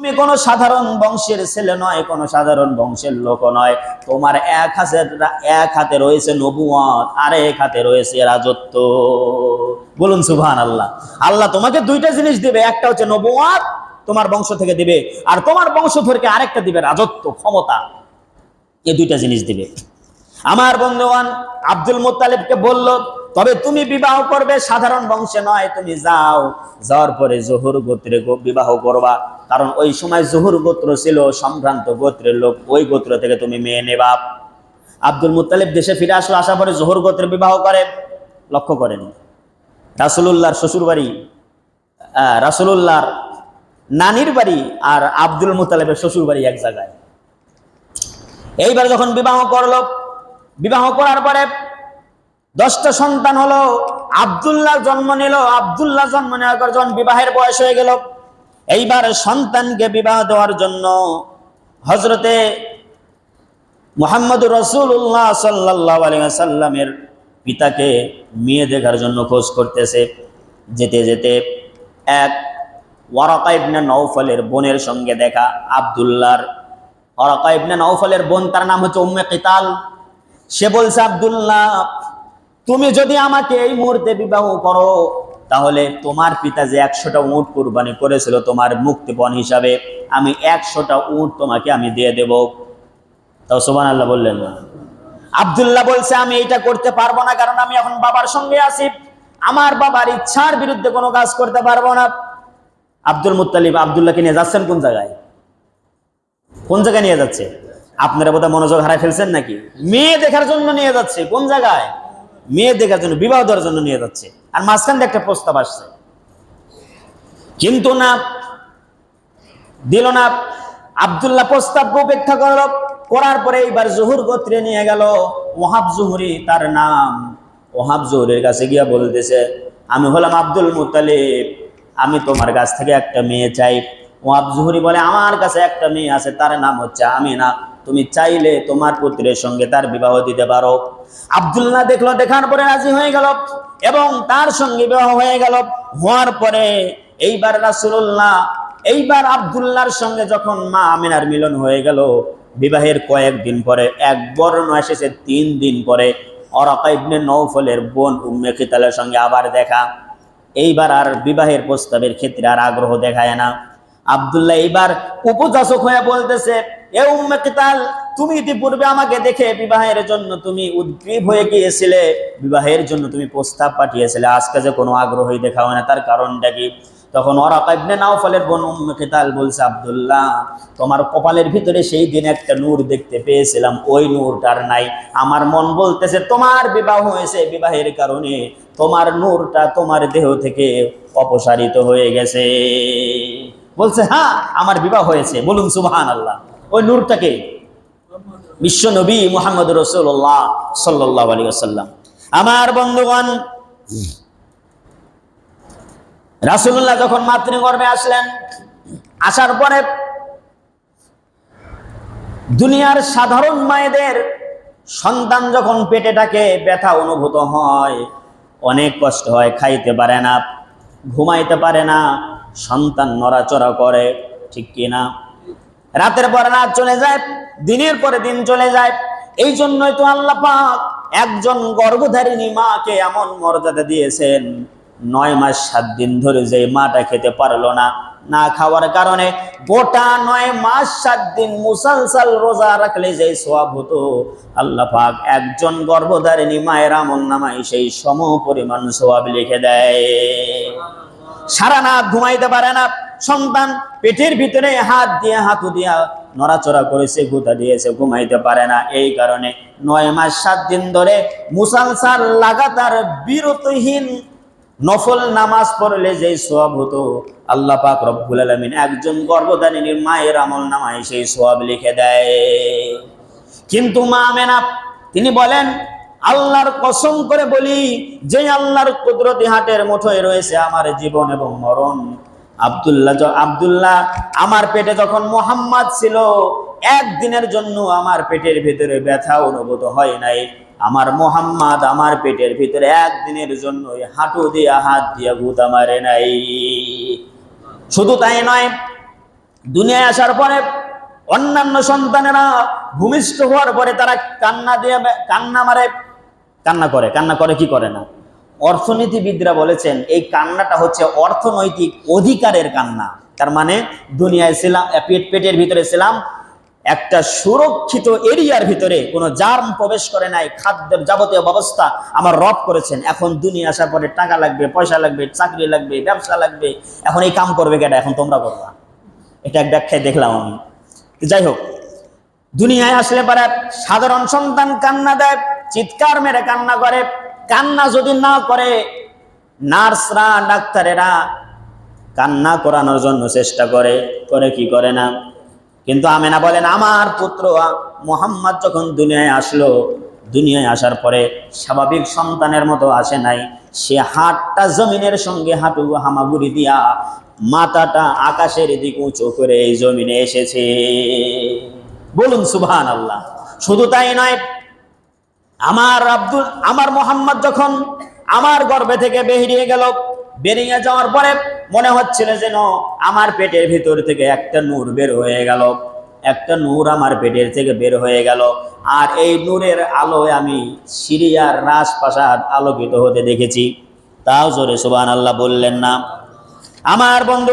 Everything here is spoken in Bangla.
তুমি কোনো সাধারণ বংশের ছেলে নয়, কোনো সাধারণ বংশের লোক নয়। তোমার এক হাতে এক হাতে রয়েছে নবুয়ত আর এক হাতে রয়েছে রাজত্ব। বলুন সুবহান আল্লাহ আল্লাহ তোমাকে দুইটা জিনিস দিবে, একটা হচ্ছে নবুয়ত তোমার বংশ থেকে দিবে, আর তোমার বংশ থেকে আরেকটা দিবে রাজত্ব, ক্ষমতা। এই দুইটা জিনিস দিবে। আমার বন্ধুবান আব্দুল মুত্তালিবকে বলল তবে তুমি বিবাহ করবে, সাধারণ বংশে নয়, তুমি যাও। যাওয়ার পরে জহুর গোত্রে বিবাহ করবা। কারণ ওই সময় জহুর গোত্র ছিল সম্ভ্রান্ত গোত্রের লোক, ওই গোত্র থেকে তুমি মেয়ে নেবা। আব্দুল মুত্তালিব দেশে ফিরে আসলো, আসার পরে জহুর গোত্রে বিবাহ করে। লক্ষ্য করেন, রাসুলুল্লাহর শ্বশুর বাড়ি রাসুলুল্লাহর নানির বাড়ি আর আব্দুল মুতালেবের শ্বশুর বাড়ি এক জায়গায়। এইবার যখন বিবাহ করল, বিবাহ করার পরে দশটা সন্তান হলো আব্দুল্লাহ জন্ম নিল আবদুল্লাহ জন্ম নেওয়ার যখন বিবাহের বয়স হয়ে গেল, এইবার সন্তানকে বিবাহ দেওয়ার জন্য হজরতে মোহাম্মদ রসুল্লাহ সাল্লাহ আলিয়াল্লামের পিতাকে মেয়ে দেখার জন্য খোঁজ করতেছে। যেতে যেতে এক ওয়ারাকা ইবনে নৌফলের বোনের সঙ্গে দেখা আবদুল্লাহর। ওয়ারাকা ইবনে নৌফলের বোন তার নাম হচ্ছে উম্মে কিতাল। সে বলছে, আবদুল্লাহ তুমি যদি আমাকে এই মুহূর্তে বিবাহ করো, তাহলে তোমার পিতা যে একশোটা উঁট কুরবানি করেছিল তোমার মুক্তিপণ হিসাবে আমি একশোটা উঁট তোমাকে আমি দিয়ে দেব। তাও সোবান আল্লাহ বললেন না। আবদুল্লাহ বলছে, আমি এইটা করতে পারব না, কারণ আমি এখন বাবার সঙ্গে আছি। আমার বাবার ইচ্ছার বিরুদ্ধে কোনো কাজ করতে পারব না। আব্দুল মুত্তালিব, আবদুল্লাহকে নিয়ে যাচ্ছেন কোন জায়গায়? কোন জায়গায় নিয়ে যাচ্ছে? আপনারা বোধহয় মনোযোগ হারাই ফেলছেন নাকি? মেয়ে দেখার জন্য নিয়ে যাচ্ছে, কোন জায়গায়? মেয়ে দেখার জন্য, বিবাহ দেওয়ার জন্য নিয়ে যাচ্ছে। আর মাঝখান দিয়ে একটা প্রস্তাব আসছে। কিন্তু না, দিল না। আবদুল্লাহ প্রস্তাবকে উপেক্ষা করল। করার পরে এইবার জহুর গোত্রে নিয়ে গেল। ওহাব জুহুরি তার নাম। ওহাব জহুরের কাছে গিয়া বলতেছে, আমি হলাম আব্দুল মুতালিব। আমি তোমার কাছ থেকে একটা মেয়ে চাই। ওহাব জুহুরি বলে, আমার কাছে একটা মেয়ে আছে, তার নাম হচ্ছে আমিনা। তুমি চাইলে তোমার পুত্রের সঙ্গে তার বিবাহ দিতে পারো। আবদুল্লাহ দেখল, দেখার পরে রাজি হয়ে গেল এবং তার সঙ্গে বিবাহ হয়ে গেল। হওয়ার পরে এইবার রাসূলুল্লাহ, এইবার আব্দুল্লাহর সঙ্গে যখন মা আমিনার মিলন হয়ে গেল, বিবাহের কয়েকদিন পরে, এক বর্ণ এসেছে তিন দিন পরে, অরাকা নৌফলের বোন উম্মে কিতালের সঙ্গে আবার দেখা। এইবার আর বিবাহের প্রস্তাবের ক্ষেত্রে আর আগ্রহ দেখায় না। আব্দুল্লাহ এইবার উপযাচক হয়ে বলতেছে, এ উম্মে কিতাল, তুমি ইতিপূর্বে আমাকে দেখে বিবাহের জন্য তুমি উদ্গ্রীব হয়ে গিয়েছিলে, বিবাহের জন্য তুমি প্রস্তাব পাঠিয়েছিলে। আজকে যে কোনো আগ্রহই দেখাও না। তার কারণটা কি? তখন ওরা কাইবনে নাওফলের বোন উম্মে কিতাল বলছে, আব্দুল্লাহ, তোমার কপালের ভিতরে সেই দিন একটা নূর দেখতে পেয়েছিলাম। ওই নূরটার নাই। আমার মন বলতেছে, তোমার বিবাহ হয়েছে বিবাহের কারণে। তোমার নূরটা তোমার দেহ থেকে অপসারিত হয়ে গেছে। বলছে হ্যাঁ আমার বিবাহ হয়েছে, বলুন সুবহান আল্লাহ ওই নূরটাকে বিশ্ব নবী মোহাম্মদ রসুল্লাহ সাল্লাহ আলী আসাল্লাম আমার বন্ধুগণ রাসুল্লাহ যখন মাতৃগর্ভে আসলেন, আসার পরে দুনিয়ার সাধারণ মায়েদের সন্তান যখন পেটে থাকে ব্যথা অনুভূত হয়, অনেক কষ্ট হয়, খাইতে পারে না, ঘুমাইতে পারে না সন্তান নড়াচড়া করে, ঠিক কি না রাতের পর রাত চলে যায়, দিনের পরে দিন চলে যায়। এই জন্যই তো আল্লাহ পাক একজন গর্ভধারিণী মাকে এমন মর্যাদা দিয়েছেন, নয় মাস সাত দিন ধরে যে মাটা খেতে পারল না না খাওয়ার কারণে গোটা নয় মাস সাত দিন মুসালসাল রোজা রাখলে যে সোয়াব হতো, আল্লাহ পাক একজন গর্ভধারিণী মায়ের আমল নামায় সেই সম পরিমাণ সোয়াব লিখে দেয়। সারা রাত ঘুমাইতে পারে না। সন্তান পেটের ভিতরে হাত দিয়ে হাতু দিয়া নড়াচড়া করেছে, গুতা দিয়েছে, ঘুমাইতে পারে না। এই কারণে নয় মাস, সাত দিন ধরে মুসালসাল লাগাতার বিরতহীন নফল নামাজ পড়লে যে সোয়াব হতো, আল্লাহ পাক রব্বুল আলমিন একজন গর্ভধারিণীর মায়ের আমল নামায় সেই সোয়াব লিখে দেয়। কিন্তু মা আমেনা, তিনি বলেন আল্লাহর কসম করে বলি যে আল্লাহর কুদরতি হাটের মুঠোয় রয়েছে আমার জীবন এবং মরণ। আব্দুল্লাহ আব্দুল্লাহ, আমার পেটে যখন মোহাম্মদ ছিল, একদিনের জন্য আমার পেটের ভিতরে ব্যথা অনুভূত হয় নাই। আমার মোহাম্মদ আমার পেটের ভিতরে একদিনের জন্য হাঁটু দিয়া, হাত দিয়া গুতা মারে নাই। শুধু তাই নয়, দুনিয়ায় আসার পরে অন্যান্য সন্তানেরা ভূমিষ্ঠ হওয়ার পরে তারা কান্না দিয়ে কান্না মারে। কান্না করে কান্না করে কি করে না? অর্থনীতিবিদরা বলেছেন, এই কান্নাটা হচ্ছে অর্থনৈতিক অধিকারের কান্না। তার মানে দুনিয়ায় ছিলাম পেট, পেটের ভিতরে ছিলাম, একটা সুরক্ষিত এরিয়ার ভিতরে কোনো জার্ম প্রবেশ করে নাই, খাদ্যের যাবতীয় ব্যবস্থা আমার রব করেছেন। এখন দুনিয়া আসার পরে টাকা লাগবে, পয়সা লাগবে, চাকরি লাগবে, ব্যবসা লাগবে, এখন এই কাম করবে কেটা এখন তোমরা করবা। এটা এক ব্যাখ্যায় দেখলাম আমি। যাই হোক, দুনিয়ায় আসলে পারে সাধারণ সন্তান কান্না দেয় চিৎকার মেরে কান্না করে। কান্না যদি না করে, নার্সরা, ডাক্তারেরা কান্না করানোর জন্য চেষ্টা করে করে কি করে না? কিন্তু আমেনা বলেন, আমার পুত্র মোহাম্মদ যখন দুনিয়ায় আসলো, দুনিয়ায় আসার পরে স্বাভাবিক সন্তানের মতো আসে নাই। সে হাতটা জমিনের সঙ্গে হাঁটু হামাগুড়ি দিয়া মাথাটা আকাশের দিক উঁচু করে এই জমিনে এসেছে। বলুন সুবহান আল্লাহ শুধু তাই নয় আমার আব্দুল, আমার মোহাম্মদ যখন আমার গর্ভে থেকে বেরিয়ে গেল, বেরিয়ে যাওয়ার পরে মনে হচ্ছিল যেন আমার পেটের ভিতর থেকে একটা নূর বের হয়ে গেল। একটা নূর আমার পেটের থেকে বের হয়ে গেল। আর এই নূরের আলোয় আমি সিরিয়ার রাজপ্রাসাদ আলোকিত হতে দেখেছি। তাও জোরে সুবান আল্লাহ বললেন না। আমার বন্ধু